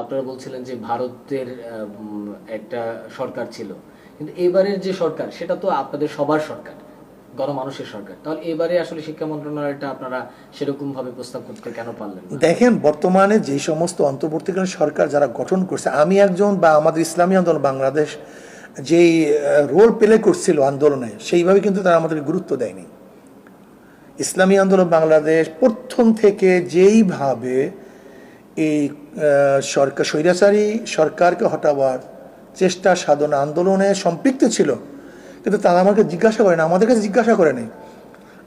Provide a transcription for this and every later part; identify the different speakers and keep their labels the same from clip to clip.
Speaker 1: আপনারা বলছিলেন যে ভারতের একটা সরকার ছিল। কিন্তু এবারের যে সরকার, সেটা তো আপনাদের সবার সরকার সরকার। এবারে আসলে শিক্ষা মন্ত্রণালয়টা আপনারা সেরকম ভাবে প্রস্তাব করতে কেন পারলেন
Speaker 2: বর্তমানে সমস্ত অন্তর্বর্তীকালীন সরকার যারা গঠন করছে, আমি একজন বা আমাদের ইসলামী আন্দোলন, বাংলাদেশ যেই রোল প্লে করছিল আন্দোলনে, সেইভাবে কিন্তু তারা আমাদের গুরুত্ব দেয়নি। ইসলামী আন্দোলন বাংলাদেশ প্রথম থেকে যেইভাবে এই সরকার স্বৈরাচারী সরকারকে হটাবার চেষ্টা, সাধনা, আন্দোলনে সম্পৃক্ত ছিল। কিন্তু তারা আমাকে জিজ্ঞাসা করে না, আমাদের কাছে জিজ্ঞাসা করে নাই।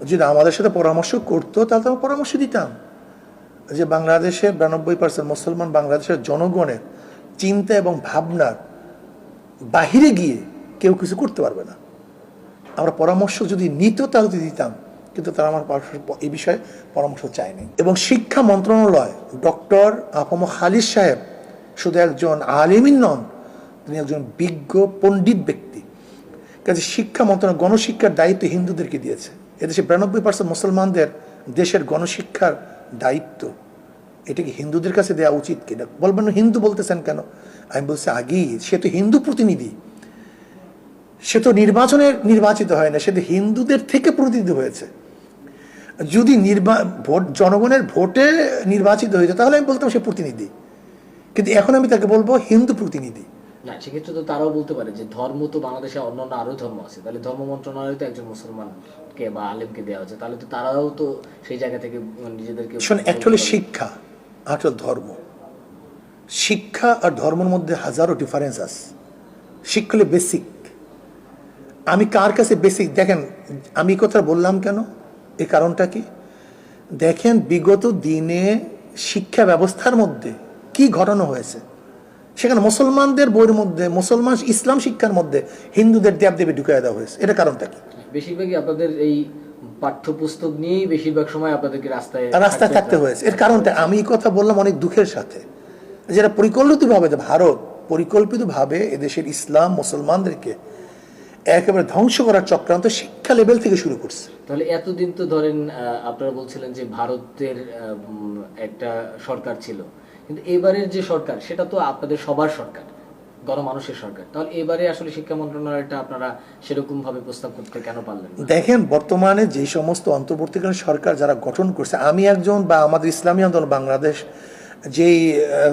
Speaker 2: যদি আমাদের সাথে পরামর্শ করতো, তাহলে তো পরামর্শ দিতাম। যে বাংলাদেশের বিরানব্বই পার্সেন্ট মুসলমান বাংলাদেশের জনগণের চিন্তা এবং ভাবনার বাহিরে গিয়ে কেউ কিছু করতে পারবে না। আমরা পরামর্শ যদি নিত, তাহলে দিতাম। কিন্তু তারা আমার এই বিষয়ে পরামর্শ চায়নি। এবং শিক্ষা মন্ত্রণালয়, ডক্টর আফম খালিদ সাহেব শুধু একজন আলিমিন নন, তিনি একজন বিজ্ঞ পণ্ডিত ব্যক্তি। কাজে শিক্ষা মন্ত্রণালয় গণশিক্ষার দায়িত্ব হিন্দুদেরকে দিয়েছে। এদেশে বিরানব্বই পার্সেন্ট মুসলমানদের দেশের গণশিক্ষার দায়িত্ব। এটা কি হিন্দুদের কাছে দেওয়া উচিত কিনা বলবেন হিন্দু বলতেছেন কেন? আমি বলছি আগেই, সে তো হিন্দু প্রতিনিধি। সে তো নির্বাচনে নির্বাচিত হয় না, সে তো হিন্দুদের থেকে প্রতিনিধি হয়েছে। যদি নির্বা ভোট জনগণের ভোটে নির্বাচিত হয়ে যায় তাহলে আমি বলতাম সে প্রতিনিধি। কিন্তু এখন আমি তাকে বলব হিন্দু প্রতিনিধি।
Speaker 1: না সেক্ষেত্রে তো তারাও বলতে পারে যে ধর্ম তো বাংলাদেশে অন্যান্য আরও ধর্ম আছে। তাহলে ধর্ম মন্ত্রণালয় তো একজন মুসলমানকে বা আলেমকে দেওয়া হচ্ছে তাহলে তো তারাও তো সেই জায়গা থেকে নিজেদেরকে
Speaker 2: শোন অ্যাকচুয়ালি শিক্ষা আর ধর্ম। শিক্ষা আর ধর্মের মধ্যে হাজারো ডিফারেন্স আছে। শিক্ষা হলো বেসিক আমি কার কাছে বেসিক দেখেন আমি কথা বললাম কেন? এই কারণটা কি? দেখেন বিগত দিনে শিক্ষা ব্যবস্থার মধ্যে কি ঘটনা হয়েছে? সেখানে মুসলমানদের বইয়ের মধ্যে মুসলমান ইসলাম শিক্ষার মধ্যে হিন্দুদের দেবদেবী ঢুকিয়ে দেওয়া হয়েছে। এটা কারণটা কি?
Speaker 1: বেশিরভাগই আপনাদের এই পাঠ্যপুস্তক নিয়েই বেশিরভাগ সময় আপনাদেরকে রাস্তায়
Speaker 2: রাস্তায় থাকতে হয়েছে। এর কারণটা আমি এই কথা বললাম অনেক দুঃখের সাথে। যেটা পরিকল্পিতভাবে ভারত পরিকল্পিতভাবে এদেশের ইসলাম মুসলমানদেরকে একেবারে ধ্বংস করার চক্রান্ত শিক্ষা লেভেল থেকে শুরু করছে।
Speaker 1: তাহলে এতদিন তো ধরেন আপনারা বলছিলেন যে ভারতের একটা সরকার ছিল। কিন্তু এবারের যে সরকার সেটা তো আপনাদের সবার সরকার গণমানুষের সরকার। তাহলে এবারে আসলে শিক্ষা মন্ত্রণালয়টা আপনারা সেরকম ভাবে প্রস্তাব করতে কেন পারলেন
Speaker 2: দেখেন বর্তমানে যে সমস্ত অন্তর্বর্তীকালীন সরকার যারা গঠন করছে আমি একজন বা আমাদের ইসলামী আন্দোলন বাংলাদেশ যেই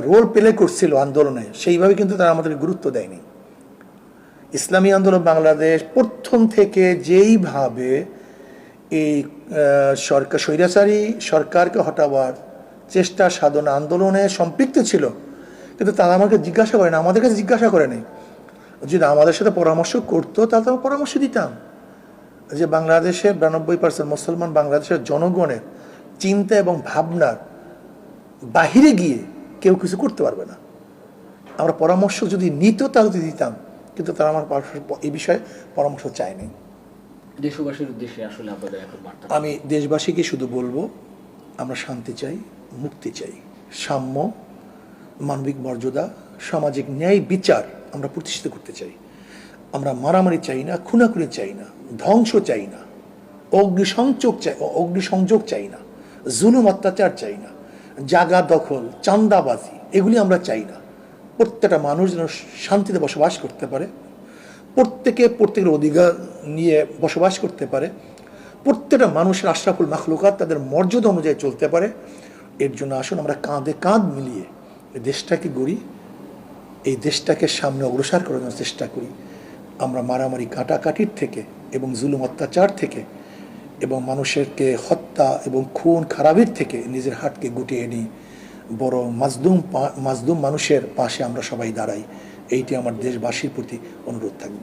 Speaker 2: রোল প্লে করছিল আন্দোলনে সেইভাবে কিন্তু তারা আমাদের গুরুত্ব দেয়নি। ইসলামী আন্দোলন বাংলাদেশ প্রথম থেকে যেইভাবে এই সরকার স্বৈরাচারী সরকারকে হটাবার চেষ্টা সাধনা আন্দোলনে সম্পৃক্ত ছিল, কিন্তু তারা আমাকে জিজ্ঞাসা করে না, আমাদের কাছে জিজ্ঞাসা করে নাই। যদি আমাদের সাথে পরামর্শ করতো, তাহলে তো পরামর্শ দিতাম। যে বাংলাদেশের বিরানব্বই পার্সেন্ট মুসলমান বাংলাদেশের জনগণের চিন্তা এবং ভাবনার বাহিরে গিয়ে কেউ কিছু করতে পারবে না। আমরা পরামর্শ যদি নিত, তাহলে দিতাম। কিন্তু তারা আমার এই বিষয়ে পরামর্শ চায়নি।
Speaker 1: দেশবাসীর উদ্দেশ্যে আসলে আপনাদের এখন বার্তা
Speaker 2: আমি দেশবাসীকে শুধু বলব আমরা শান্তি চাই মুক্তি চাই। সাম্য মানবিক মর্যাদা সামাজিক ন্যায় বিচার আমরা প্রতিষ্ঠিত করতে চাই। আমরা মারামারি চাই না খুনাখুনি চাই না ধ্বংস চাই না অগ্নিসংযোগ চাই অগ্নিসংযোগ চাই না জুলুম অত্যাচার চাই না জাগা দখল চান্দাবাজি এগুলি আমরা চাই না। প্রত্যেকটা মানুষ যেন শান্তিতে বসবাস করতে পারে, প্রত্যেকে প্রত্যেকের অধিকার নিয়ে বসবাস করতে পারে, প্রত্যেকটা মানুষের আশরাফুল মাখলুকাত তাদের মর্যাদা অনুযায়ী চলতে পারে। এর জন্য আসুন আমরা কাঁধে কাঁধ মিলিয়ে এই দেশটাকে গড়ি, এই দেশটাকে সামনে অগ্রসর করার জন্য চেষ্টা করি। আমরা মারামারি কাটাকাটির থেকে এবং জুলুম অত্যাচার থেকে এবং মানুষেরকে হত্যা এবং খুন খারাপের থেকে নিজের হাটকে গুটিয়ে নিই। বড় মাজদুম মাজদুম মানুষের পাশে আমরা সবাই দাঁড়াই। এইটি আমার দেশবাসীর প্রতি অনুরোধ থাকবে।